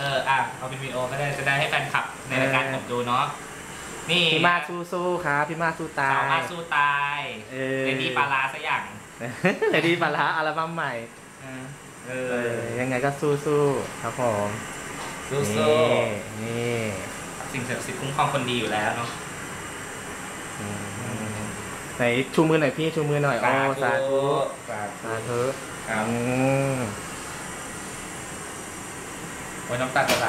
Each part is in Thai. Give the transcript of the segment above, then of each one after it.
เอออะเอาเป็นวิดีโอก็ได้จะได้ให้แฟนคลับในรายการผมดูเนาะนี่พี่มาสู้สู้ๆครับพี่มาสู้ตาสาวยมารถสู้ตายเออเรนดี้ปลาลาสักอย่างเลดี้ปลาร้าอัลบั้มใหม่เออเอเอออยังไงก็สู้สู้ๆครับผมสู้นี่นี่ๆสิ่งศักดิ์สิทธิ์คุ้มครองคนดีอยู่แล้วเนาะอืมไหนชูมือหน่อยพี่ชูมือหน่อยโอ้สาธุสาสาธุธุครับ อืมโอ้ยน้ำตาจะไหล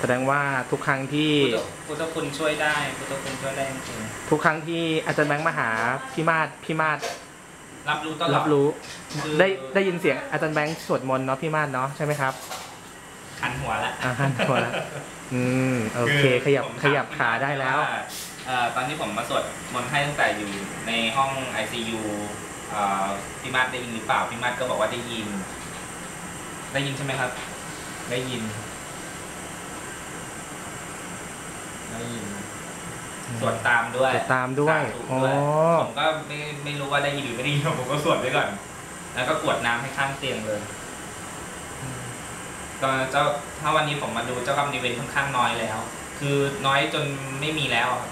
แสดงว่าทุกครั้งที่พุทธคุณช่วยได้พุทธคุณช่วยได้จริงทุกครั้งที่อาจารย์แบงค์มาหาพี่มาดพี่มาดๆรับรู้ตลอดรับรู้คือได้ได้ยินเสียงอาจารย์แบงค์สวดมนต์เนาะพี่มาดเนาะใช่ไหมครับขันหัวละอ่าหันหัวละอืมโอเคขยับผมขยับขาได้แล้วาเอ่อตอนที่ผมมาสวดมนต์ให้ตั้งแต่อยู่ในห้อง ICU เอ่อ พี่มาดได้ยินหรือเปล่าพี่มาดก็บอกว่าได้ยิน ได้ยินใช่ไหมครับ ได้ยิน ได้ยินสวดตามด้วยสวดตามด้วยสธุอ๋อด้วยผมก็ไม่ไม่รู้ว่าได้ยินหรือไม่ได้ยินผมก็สวดไว้ก่อน แล้วก็กรวดน้ำให้ข้างเตียงเลยตอนเจ้าถ้าวันนี้ผมมาดูเจ้ากรรมนายเวรค่อนข้างน้อยแล้ว คือน้อยจนไม่มีแล้วอะครับ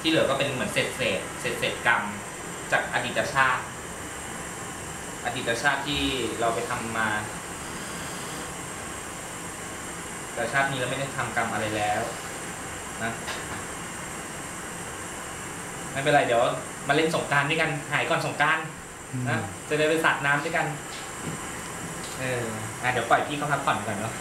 ที่เหลือก็เป็นเหมือนเศษเศษเศษเศษกรรมจากอดีตชาติ อดีตชาติที่เราไปทำมา แต่ชาตินี้เราไม่ได้ทำกรรมอะไรแล้วนะไม่เป็นไรเดี๋ยวมาเล่นสงกรารด้วยกันหายก่อนสงกรารนะจะได้ไปสาดน้ำด้วยกัน เอออะเดี๋ยวปล่อยพี่เขาพักผ่อนก่อนเนาะ